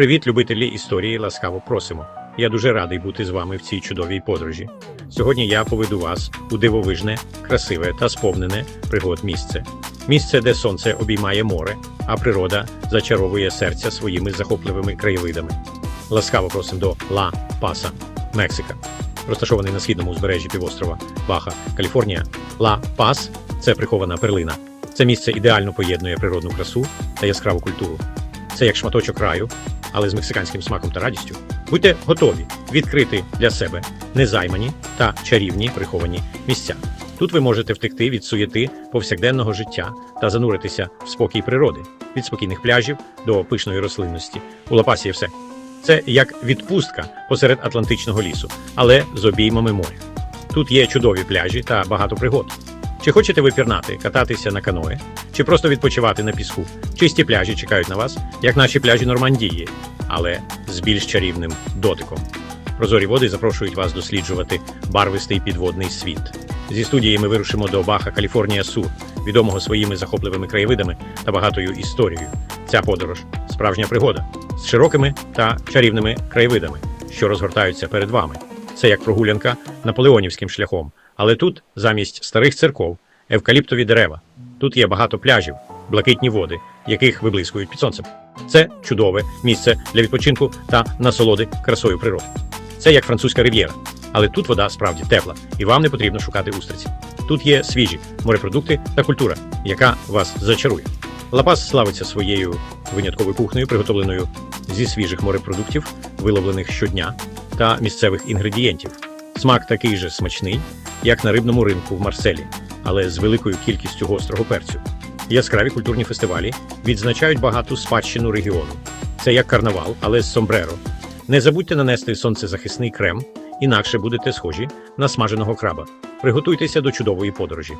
Привіт, любителі історії! Ласкаво просимо. Я дуже радий бути з вами в цій чудовій подорожі. Сьогодні я поведу вас у дивовижне, красиве та сповнене пригод місце. Місце, де сонце обіймає море, а природа зачаровує серця своїми захопливими краєвидами. Ласкаво просимо до Ла Паса, Мексика. Розташований на східному узбережжі півострова Баха, Каліфорнія. Ла Пас це прихована перлина. Це місце ідеально поєднує природну красу та яскраву культуру. Це як шматочок раю, але з мексиканським смаком та радістю. Будьте готові відкрити для себе незаймані та чарівні приховані місця. Тут ви можете втекти від суєти повсякденного життя та зануритися в спокій природи від спокійних пляжів до пишної рослинності. У Лапасі є все. Це як відпустка посеред Атлантичного лісу, але з обіймами моря. Тут є чудові пляжі та багато пригод. Чи хочете ви пірнати, кататися на каное, чи просто відпочивати на піску? Чисті пляжі чекають на вас, як наші пляжі Нормандії, але з більш чарівним дотиком. Прозорі води запрошують вас досліджувати барвистий підводний світ. Зі студії ми вирушимо до Баха Каліфорнія Сур, відомого своїми захопливими краєвидами та багатою історією. Ця подорож справжня пригода з широкими та чарівними краєвидами, що розгортаються перед вами. Це як прогулянка наполеонівським шляхом. Але тут, замість старих церков, евкаліптові дерева. Тут є багато пляжів, блакитні води, яких виблискують під сонцем. Це чудове місце для відпочинку та насолоди красою природи. Це як французька рив'єра. Але тут вода справді тепла, і вам не потрібно шукати устриці. Тут є свіжі морепродукти та культура, яка вас зачарує. Лапас славиться своєю винятковою кухнею, приготовленою зі свіжих морепродуктів, виловлених щодня, та місцевих інгредієнтів. Смак такий же смачний, як на рибному ринку в Марселі, але з великою кількістю гострого перцю. Яскраві культурні фестивалі відзначають багату спадщину регіону. Це як карнавал, але з сомбреро. Не забудьте нанести сонцезахисний крем, інакше будете схожі на смаженого краба. Приготуйтеся до чудової подорожі.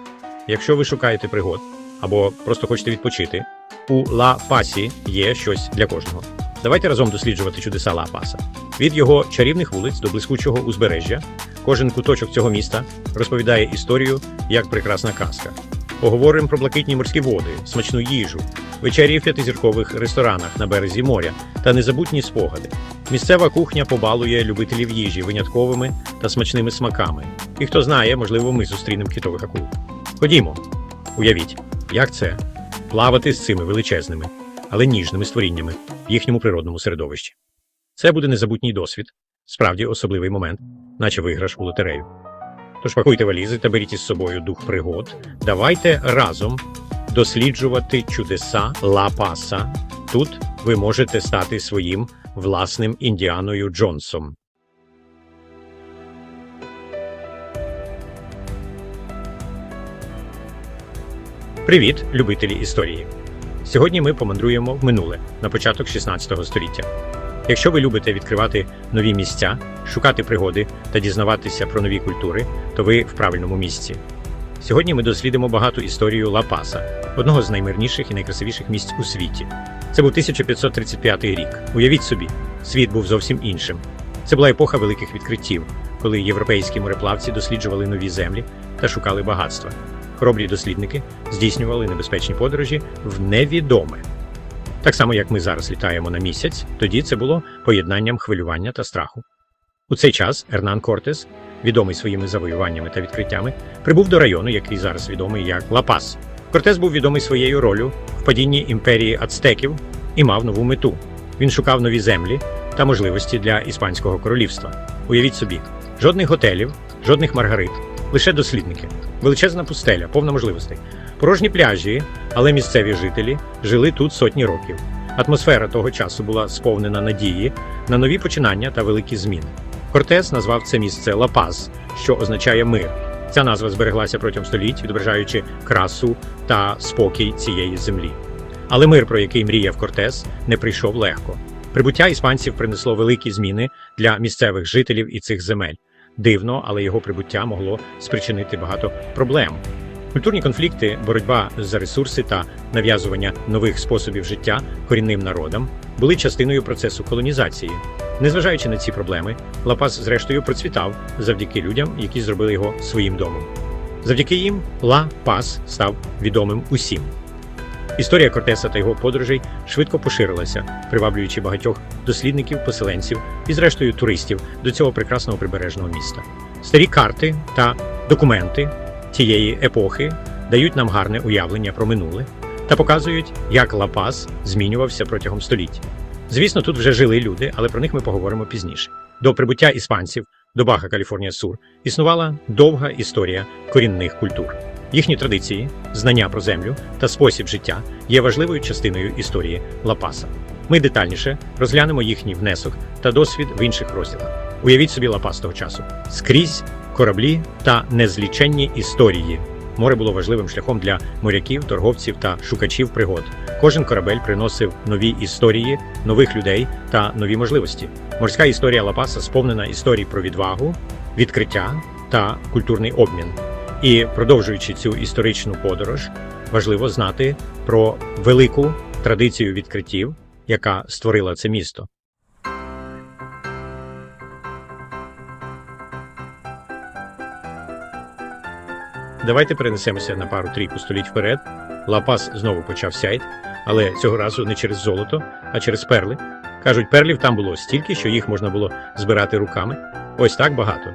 Якщо ви шукаєте пригод або просто хочете відпочити, у Ла Пасі є щось для кожного. Давайте разом досліджувати чудеса Ла Паса. Від його чарівних вулиць до блискучого узбережжя, кожен куточок цього міста розповідає історію як прекрасна казка. Поговоримо про блакитні морські води, смачну їжу, вечері в п'ятизіркових ресторанах на березі моря та незабутні спогади. Місцева кухня побалує любителів їжі винятковими та смачними смаками. І хто знає, можливо, ми зустрінемо китових акул. Ходімо, уявіть, як це плавати з цими величезними, але ніжними створіннями в їхньому природному середовищі. Це буде незабутній досвід, справді особливий момент, наче виграш у лотерею. Тож пакуйте валізи та беріть із собою дух пригод. Давайте разом досліджувати чудеса Ла. Тут ви можете стати своїм власним Індіаною Джонсом. Привіт, любителі історії! Сьогодні ми помандруємо в минуле на початок 16 століття. Якщо ви любите відкривати нові місця, шукати пригоди та дізнаватися про нові культури, то ви в правильному місці. Сьогодні ми дослідимо багату історію Ла-Паса, одного з наймирніших і найкрасивіших місць у світі. Це був 1535 рік. Уявіть собі, світ був зовсім іншим. Це була епоха великих відкриттів, коли європейські мореплавці досліджували нові землі та шукали багатства. Хоробрі дослідники здійснювали небезпечні подорожі в невідоме. Так само, як ми зараз літаємо на місяць, тоді це було поєднанням хвилювання та страху. У цей час Ернан Кортес, відомий своїми завоюваннями та відкриттями, прибув до району, який зараз відомий як Ла-Пас. Кортес був відомий своєю ролью в падінні імперії ацтеків і мав нову мету. Він шукав нові землі та можливості для іспанського королівства. Уявіть собі, жодних готелів, жодних маргарит, лише дослідники, величезна пустеля, повна можливостей. Порожні пляжі, але місцеві жителі жили тут сотні років. Атмосфера того часу була сповнена надії на нові починання та великі зміни. Кортес назвав це місце Ла-Паз, що означає мир. Ця назва збереглася протягом століть, відображаючи красу та спокій цієї землі. Але мир, про який мріяв Кортес, не прийшов легко. Прибуття іспанців принесло великі зміни для місцевих жителів і цих земель. Дивно, але його прибуття могло спричинити багато проблем. Культурні конфлікти, боротьба за ресурси та нав'язування нових способів життя корінним народам були частиною процесу колонізації. Незважаючи на ці проблеми, Лапас зрештою процвітав завдяки людям, які зробили його своїм домом. Завдяки їм Ла Пас став відомим усім. Історія Кортеса та його подорожей швидко поширилася, приваблюючи багатьох дослідників, поселенців і, зрештою, туристів до цього прекрасного прибережного міста. Старі карти та документи тієї епохи дають нам гарне уявлення про минуле та показують, як Ла-Пас змінювався протягом століть. Звісно, тут вже жили люди, але про них ми поговоримо пізніше. До прибуття іспанців до Баха Каліфорнія Сур існувала довга історія корінних культур. Їхні традиції, знання про землю та спосіб життя є важливою частиною історії Ла-Паса. Ми детальніше розглянемо їхній внесок та досвід в інших розділах. Уявіть собі Ла-Пас того часу скрізь кораблі та незліченні історії. Море було важливим шляхом для моряків, торговців та шукачів пригод. Кожен корабель приносив нові історії, нових людей та нові можливості. Морська історія Лапаса сповнена історій про відвагу, відкриття та культурний обмін. І продовжуючи цю історичну подорож, важливо знати про велику традицію відкриттів, яка створила це місто. Давайте перенесемося на пару трійку століть вперед. Лапас знову почав сяйт, але цього разу не через золото, а через перли. Кажуть, перлів там було стільки, що їх можна було збирати руками. Ось так багато.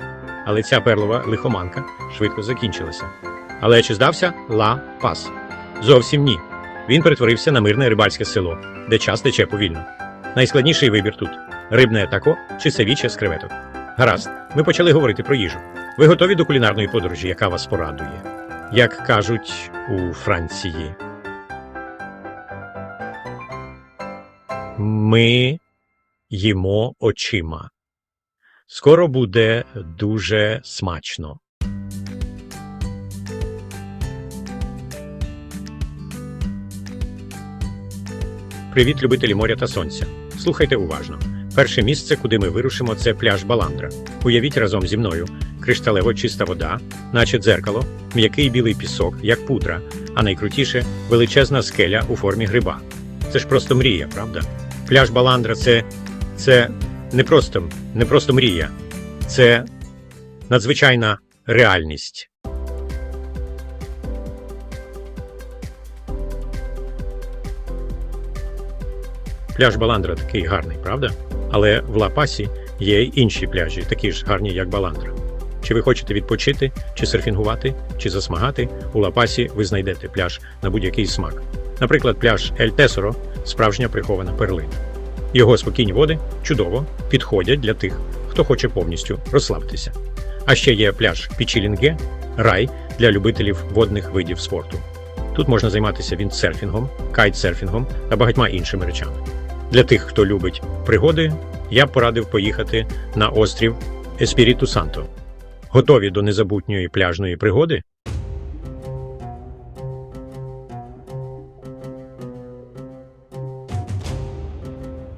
Але ця перлова лихоманка швидко закінчилася. Але чи здався Ла Пас? Зовсім ні. Він перетворився на мирне рибальське село, де час тече повільно. Найскладніший вибір тут рибне тако чи севіче з креветок. Гаразд, ми почали говорити про їжу. Ви готові до кулінарної подорожі, яка вас порадує? Як кажуть у Франції. Ми їмо очима. Скоро буде дуже смачно. Привіт, любителі моря та сонця. Слухайте уважно. Перше місце, куди ми вирушимо, це пляж Баландра. Уявіть разом зі мною кришталево чиста вода, наче дзеркало, м'який білий пісок, як пудра, а найкрутіше величезна скеля у формі гриба. Це ж просто мрія, правда? Пляж Баландра це. це не просто, не просто мрія, це надзвичайна реальність. Пляж Баландра такий гарний, правда? Але в Ла-Пасі є й інші пляжі, такі ж гарні, як Баландра. Чи ви хочете відпочити, чи серфінгувати, чи засмагати, у Ла-Пасі ви знайдете пляж на будь-який смак. Наприклад, пляж Ель Тесоро справжня прихована перлина. Його спокійні води чудово підходять для тих, хто хоче повністю розслабитися. А ще є пляж Пічілінге, рай для любителів водних видів спорту. Тут можна займатися віндсерфінгом, кайтсерфінгом та багатьма іншими речами. Для тих, хто любить пригоди, я порадив поїхати на острів Еспіріту Санто. Готові до незабутньої пляжної пригоди?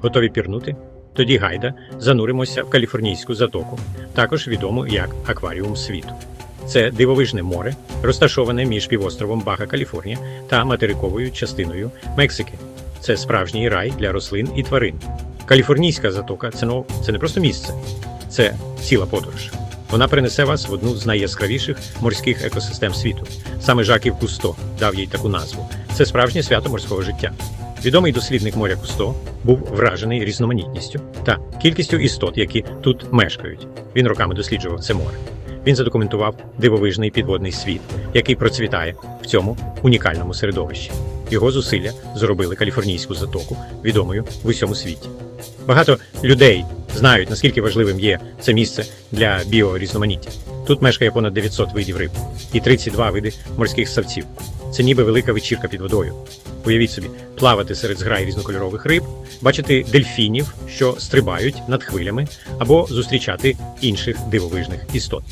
Готові пірнути? Тоді гайда зануримося в каліфорнійську затоку, також відому як Акваріум світу. Це дивовижне море, розташоване між півостровом Бага Каліфорнія та материковою частиною Мексики. Це справжній рай для рослин і тварин. Каліфорнійська затока це, ну, це не просто місце, це ціла подорож. Вона принесе вас в одну з найяскравіших морських екосистем світу. Саме Жаків Кусто дав їй таку назву. Це справжнє свято морського життя. Відомий дослідник моря Кусто був вражений різноманітністю та кількістю істот, які тут мешкають. Він роками досліджував це море. Він задокументував дивовижний підводний світ, який процвітає в цьому унікальному середовищі. Його зусилля зробили каліфорнійську затоку відомою в усьому світі. Багато людей знають, наскільки важливим є це місце для біорізноманіття. Тут мешкає понад 900 видів риб і 32 види морських ссавців. Це ніби велика вечірка під водою. Уявіть собі, плавати серед зграй різнокольорових риб, бачити дельфінів, що стрибають над хвилями, або зустрічати інших дивовижних істот.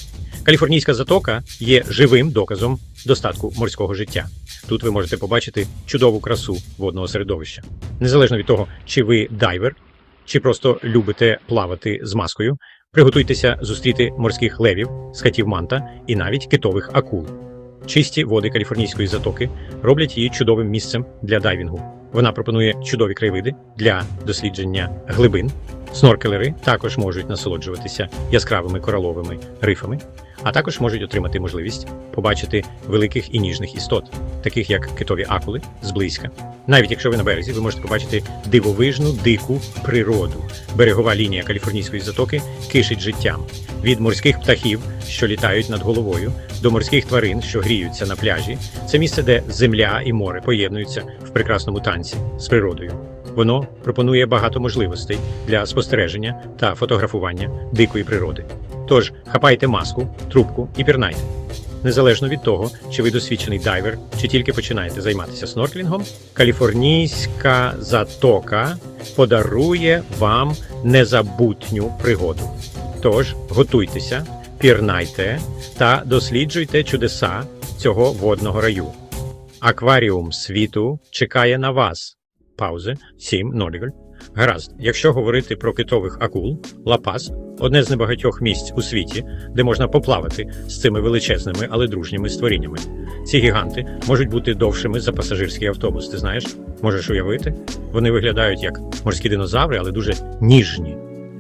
Каліфорнійська затока є живим доказом достатку морського життя. Тут ви можете побачити чудову красу водного середовища. Незалежно від того, чи ви дайвер, чи просто любите плавати з маскою, приготуйтеся зустріти морських левів, скатів манта і навіть китових акул. Чисті води каліфорнійської затоки роблять її чудовим місцем для дайвінгу. Вона пропонує чудові краєвиди для дослідження глибин. Сноркелери також можуть насолоджуватися яскравими кораловими рифами. А також можуть отримати можливість побачити великих і ніжних істот, таких як китові акули зблизька. Навіть якщо ви на березі, ви можете побачити дивовижну дику природу. Берегова лінія Каліфорнійської затоки кишить життям від морських птахів, що літають над головою, до морських тварин, що гріються на пляжі. Це місце, де земля і море поєднуються в прекрасному танці з природою. Воно пропонує багато можливостей для спостереження та фотографування дикої природи. Тож хапайте маску, трубку і пірнайте. Незалежно від того, чи ви досвідчений дайвер, чи тільки починаєте займатися снорклінгом, каліфорнійська затока подарує вам незабутню пригоду. Тож готуйтеся, пірнайте та досліджуйте чудеса цього водного раю. Акваріум світу чекає на вас. Паузи 7 ноліголь. Гаразд, якщо говорити про китових акул, Лапас одне з небагатьох місць у світі, де можна поплавати з цими величезними, але дружніми створіннями. Ці гіганти можуть бути довшими за пасажирський автобус. Ти знаєш? Можеш уявити? Вони виглядають як морські динозаври, але дуже ніжні.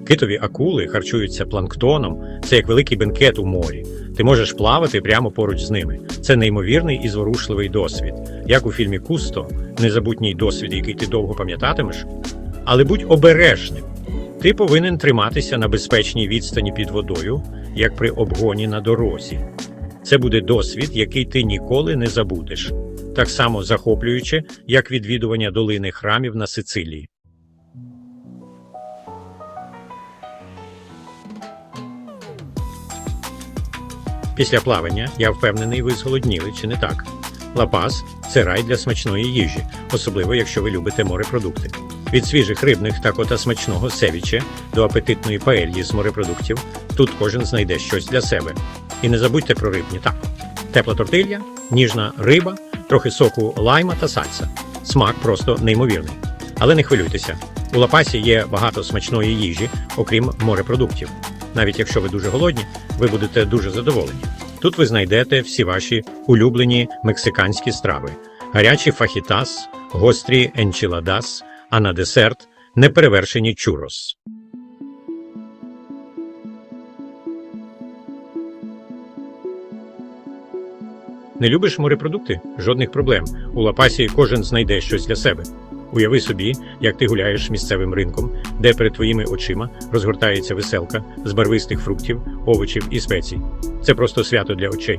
Китові акули харчуються планктоном. Це як великий бенкет у морі. Ти можеш плавати прямо поруч з ними. Це неймовірний і зворушливий досвід, як у фільмі Кусто, незабутній досвід, який ти довго пам'ятатимеш. Але будь обережним. Ти повинен триматися на безпечній відстані під водою, як при обгоні на дорозі. Це буде досвід, який ти ніколи не забудеш, так само захоплююче, як відвідування долини храмів на Сицилії. Після плавання я впевнений, ви зголодніли чи не так. Лапас це рай для смачної їжі, особливо якщо ви любите морепродукти. Від свіжих рибних та кота смачного севіче до апетитної паельї з морепродуктів тут кожен знайде щось для себе. І не забудьте про рибні так. Тепла тортилья, ніжна риба, трохи соку лайма та сальса. Смак просто неймовірний. Але не хвилюйтеся. У Лапасі є багато смачної їжі, окрім морепродуктів. Навіть якщо ви дуже голодні, ви будете дуже задоволені. Тут ви знайдете всі ваші улюблені мексиканські страви: гарячі фахітас, гострі енчіладас, а на десерт неперевершені чурос. Не любиш морепродукти? Жодних проблем. У Лапасі кожен знайде щось для себе. Уяви собі, як ти гуляєш місцевим ринком, де перед твоїми очима розгортається веселка з барвистих фруктів, овочів і спецій. Це просто свято для очей.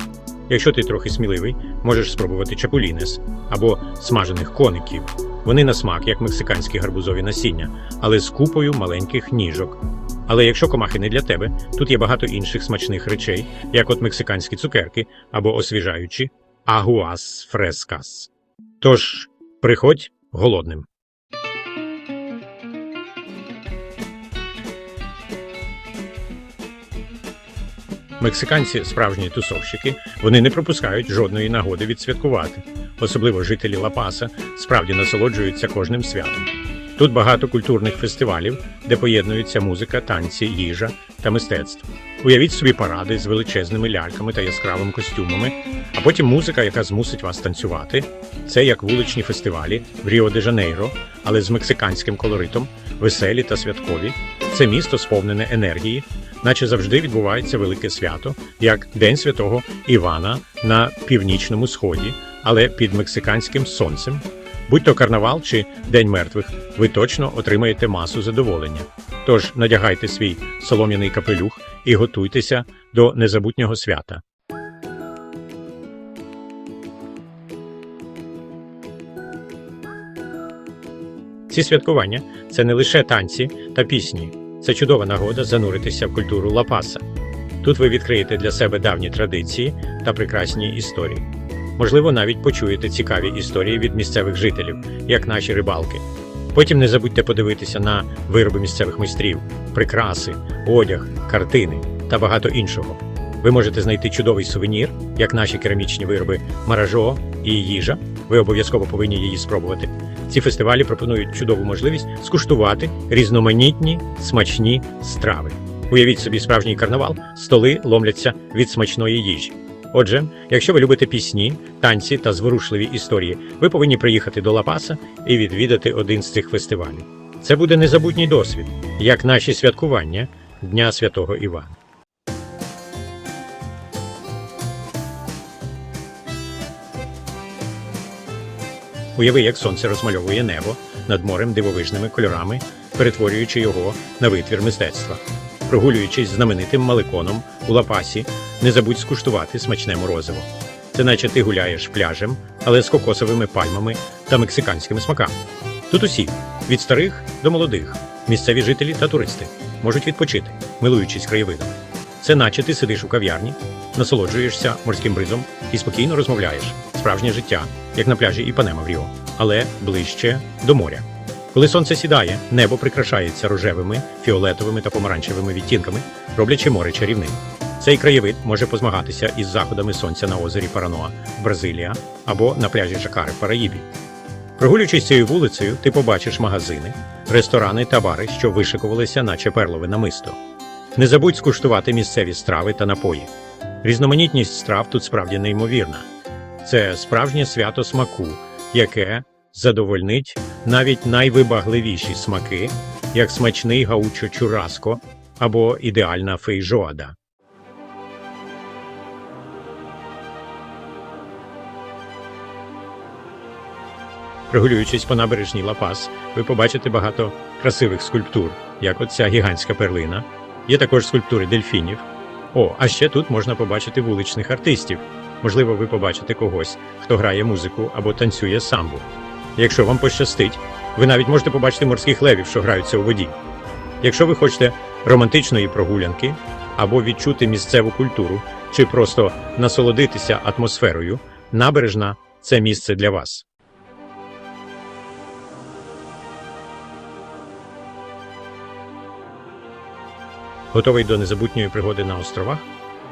Якщо ти трохи сміливий, можеш спробувати чапулінес або смажених коників. Вони на смак, як мексиканські гарбузові насіння, але з купою маленьких ніжок. Але якщо комахи не для тебе, тут є багато інших смачних речей, як от мексиканські цукерки або освіжаючі агуас фрескас. Тож приходь голодним. Мексиканці справжні тусовщики, вони не пропускають жодної нагоди відсвяткувати. Особливо жителі Лапаса справді насолоджуються кожним святом. Тут багато культурних фестивалів, де поєднуються музика, танці, їжа та мистецтво. Уявіть собі паради з величезними ляльками та яскравими костюмами, а потім музика, яка змусить вас танцювати. Це як вуличні фестивалі в Ріо-де-Жанейро, але з мексиканським колоритом, веселі та святкові. Це місто сповнене енергії, наче завжди відбувається велике свято, як День Святого Івана на північному сході, але під мексиканським сонцем. Будь то карнавал чи День мертвих, ви точно отримаєте масу задоволення. Тож надягайте свій солом'яний капелюх і готуйтеся до незабутнього свята. Ці святкування це не лише танці та пісні, це чудова нагода зануритися в культуру Лапаса. Тут ви відкриєте для себе давні традиції та прекрасні історії. Можливо, навіть почуєте цікаві історії від місцевих жителів, як наші рибалки. Потім не забудьте подивитися на вироби місцевих майстрів, прикраси, одяг, картини та багато іншого. Ви можете знайти чудовий сувенір, як наші керамічні вироби маражо і їжа. Ви обов'язково повинні її спробувати. Ці фестивалі пропонують чудову можливість скуштувати різноманітні смачні страви. Уявіть собі справжній карнавал, столи ломляться від смачної їжі. Отже, якщо ви любите пісні, танці та зворушливі історії, ви повинні приїхати до Лапаса і відвідати один з цих фестивалів. Це буде незабутній досвід, як наші святкування Дня Святого Івана. Уяви, як сонце розмальовує небо над морем дивовижними кольорами, перетворюючи його на витвір мистецтва. Прогулюючись знаменитим маликоном у Лапасі, не забудь скуштувати смачне морозиво. Це наче ти гуляєш пляжем, але з кокосовими пальмами та мексиканськими смаками. Тут усі, від старих до молодих, місцеві жителі та туристи, можуть відпочити, милуючись краєвидом. Це наче ти сидиш у кав'ярні, насолоджуєшся морським бризом і спокійно розмовляєш. Справжнє життя, як на пляжі Іпанема в Ріо, але ближче до моря. Коли сонце сідає, небо прикрашається рожевими, фіолетовими та помаранчевими відтінками, роблячи море чарівним. Цей краєвид може позмагатися із заходами сонця на озері Параноа, Бразилія або на пляжі Жакари в Параїбі. Прогулюючись цією вулицею, ти побачиш магазини, ресторани та бари, що вишикувалися, наче перлове намисто. Не забудь скуштувати місцеві страви та напої. Різноманітність страв тут справді неймовірна. Це справжнє свято смаку, яке задовольнить навіть найвибагливіші смаки, як смачний гаучо чураско або ідеальна фейжоада. Прогулюючись по набережній Лапас, ви побачите багато красивих скульптур, як оця гігантська перлина. Є також скульптури дельфінів. О, а ще тут можна побачити вуличних артистів. Можливо, ви побачите когось, хто грає музику або танцює самбу. Якщо вам пощастить, ви навіть можете побачити морських левів, що граються у воді. Якщо ви хочете романтичної прогулянки або відчути місцеву культуру, чи просто насолодитися атмосферою, набережна це місце для вас. Готовий до незабутньої пригоди на островах?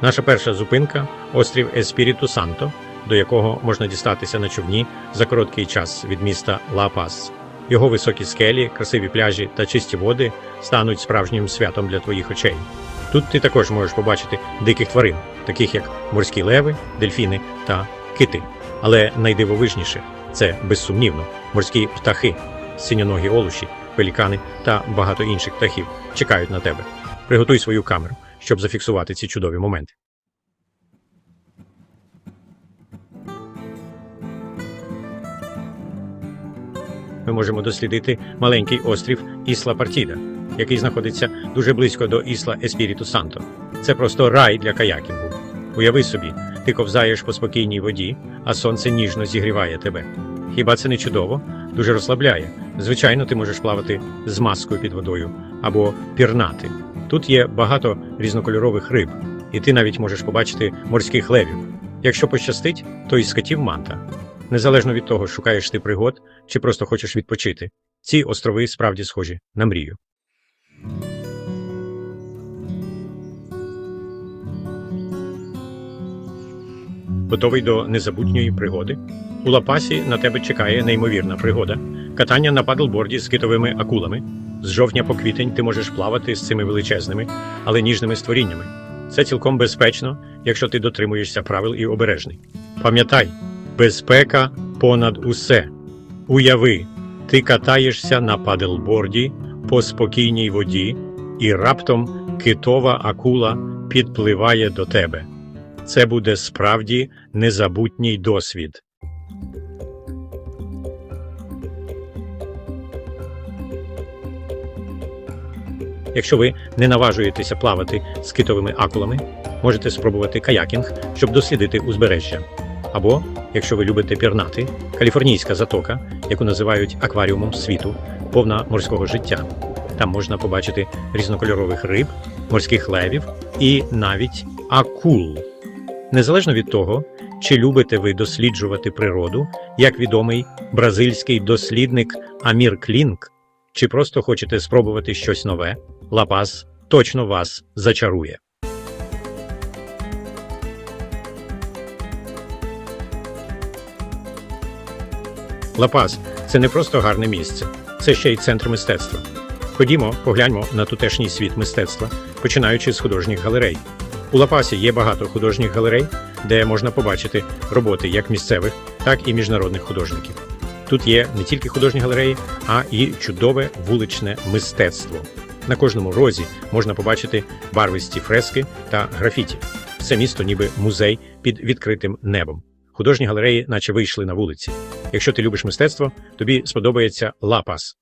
Наша перша зупинка острів Еспіріту Санто, до якого можна дістатися на човні за короткий час від міста Ла-Пас. Його високі скелі, красиві пляжі та чисті води стануть справжнім святом для твоїх очей. Тут ти також можеш побачити диких тварин, таких як морські леви, дельфіни та кити. Але найдивовижніше це безсумнівно морські птахи, синьоногі олуші, пелікани та багато інших птахів чекають на тебе. Приготуй свою камеру, щоб зафіксувати ці чудові моменти. Ми можемо дослідити маленький острів Ісла Партіда, який знаходиться дуже близько до Ісла Еспіріту Санто. Це просто рай для каякінгу. Уяви собі, ти ковзаєш по спокійній воді, а сонце ніжно зігріває тебе. Хіба це не чудово? Дуже розслабляє. Звичайно, ти можеш плавати з маскою під водою або пірнати. Тут є багато різнокольорових риб, і ти навіть можеш побачити морських левів. Якщо пощастить, то і скатів манта. Незалежно від того, шукаєш ти пригод чи просто хочеш відпочити. Ці острови справді схожі на мрію. Готовий до незабутньої пригоди? У Лапасі на тебе чекає неймовірна пригода. Катання на падлборді з китовими акулами. З жовтня по квітень ти можеш плавати з цими величезними, але ніжними створіннями. Це цілком безпечно, якщо ти дотримуєшся правил і обережний. Пам'ятай, безпека понад усе. Уяви, ти катаєшся на падлборді по спокійній воді, і раптом китова акула підпливає до тебе. Це буде справді незабутній досвід. Якщо ви не наважуєтеся плавати з китовими акулами, можете спробувати каякінг, щоб дослідити узбережжя. Або, якщо ви любите пірнати, каліфорнійська затока, яку називають акваріумом світу, повна морського життя. Там можна побачити різнокольорових риб, морських левів і навіть акул. Незалежно від того, чи любите ви досліджувати природу, як відомий бразильський дослідник Амір Клінк, чи просто хочете спробувати щось нове, Лапас точно вас зачарує. Лапас це не просто гарне місце, це ще й центр мистецтва. Ходімо, погляньмо на тутешній світ мистецтва, починаючи з художніх галерей. У Лапасі є багато художніх галерей, де можна побачити роботи як місцевих, так і міжнародних художників. Тут є не тільки художні галереї, а і чудове вуличне мистецтво. На кожному розі можна побачити барвисті фрески та графіті. Все місто ніби музей під відкритим небом. Художні галереї, наче вийшли на вулиці. Якщо ти любиш мистецтво, тобі сподобається Лапас.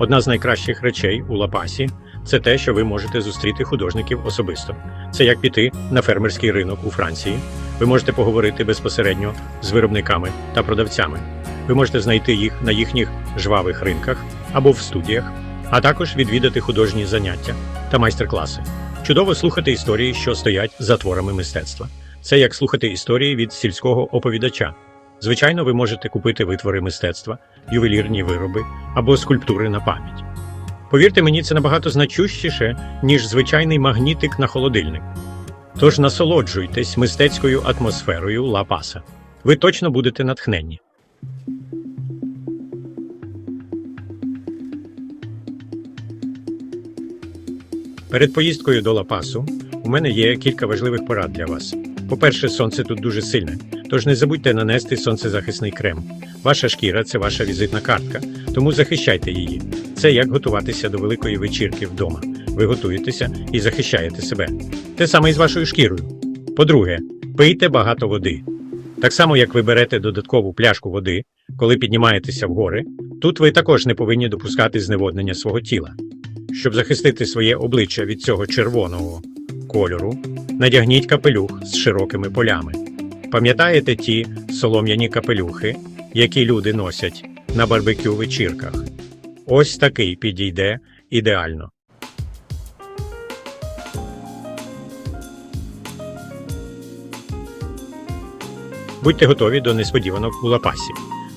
Одна з найкращих речей у Лапасі це те, що ви можете зустріти художників особисто. Це як піти на фермерський ринок у Франції. Ви можете поговорити безпосередньо з виробниками та продавцями. Ви можете знайти їх на їхніх жвавих ринках або в студіях, а також відвідати художні заняття та майстер-класи. Чудово слухати історії, що стоять за творами мистецтва. Це як слухати історії від сільського оповідача. Звичайно, ви можете купити витвори мистецтва, ювелірні вироби або скульптури на пам'ять. Повірте мені, це набагато значущіше, ніж звичайний магнітик на холодильник. Тож насолоджуйтесь мистецькою атмосферою Ла-Паса. Ви точно будете натхненні. Перед поїздкою до Ла-Пасу у мене є кілька важливих порад для вас. По-перше, сонце тут дуже сильне, тож не забудьте нанести сонцезахисний крем. Ваша шкіра це ваша візитна картка, тому захищайте її. Це як готуватися до великої вечірки вдома. Ви готуєтеся і захищаєте себе. Те саме і з вашою шкірою. По-друге, пийте багато води. Так само, як ви берете додаткову пляшку води, коли піднімаєтеся в гори, тут ви також не повинні допускати зневоднення свого тіла. Щоб захистити своє обличчя від цього червоного кольору, надягніть капелюх з широкими полями. Пам'ятаєте ті солом'яні капелюхи, які люди носять на барбекю вечірках? Ось такий підійде ідеально. Будьте готові до несподіванок у Лапасі.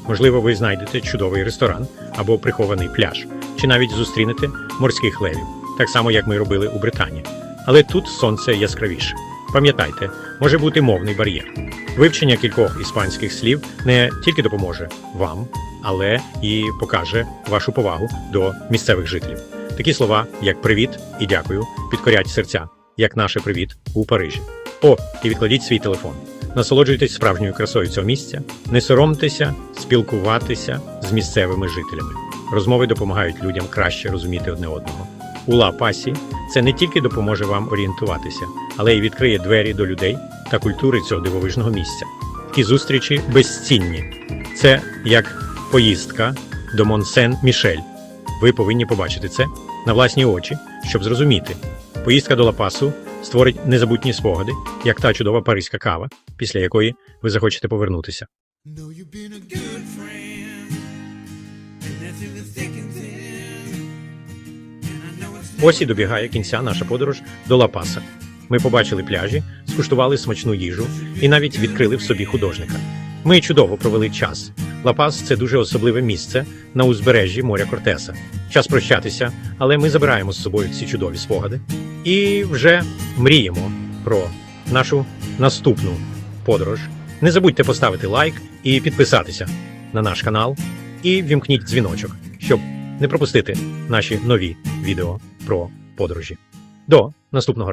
Можливо, ви знайдете чудовий ресторан або прихований пляж, чи навіть зустрінете морських левів, так само як ми робили у Британії. Але тут сонце яскравіше. Пам'ятайте, може бути мовний бар'єр. Вивчення кількох іспанських слів не тільки допоможе вам, але і покаже вашу повагу до місцевих жителів. Такі слова, як привіт і дякую, підкорять серця, як наше привіт у Парижі. О, і відкладіть свій телефон. Насолоджуйтесь справжньою красою цього місця, не соромтеся спілкуватися з місцевими жителями. Розмови допомагають людям краще розуміти одне одного. У Ла-Пасі це не тільки допоможе вам орієнтуватися, але й відкриє двері до людей та культури цього дивовижного місця. Такі зустрічі безцінні. Це як поїздка до Монсен-Мішель. Ви повинні побачити це на власні очі, щоб зрозуміти. Поїздка до Ла-Пасу створить незабутні спогади, як та чудова паризька кава, після якої ви захочете повернутися. Ось і добігає кінця наша подорож до Ла-Паса. Ми побачили пляжі, скуштували смачну їжу і навіть відкрили в собі художника. Ми чудово провели час. Ла-Пас – це дуже особливе місце на узбережжі моря Кортеса. Час прощатися, але ми забираємо з собою ці чудові спогади і вже мріємо про нашу наступну подорож. Не забудьте поставити лайк і підписатися на наш канал, і вімкніть дзвіночок, щоб не пропустити наші нові відео про подорожі. До наступного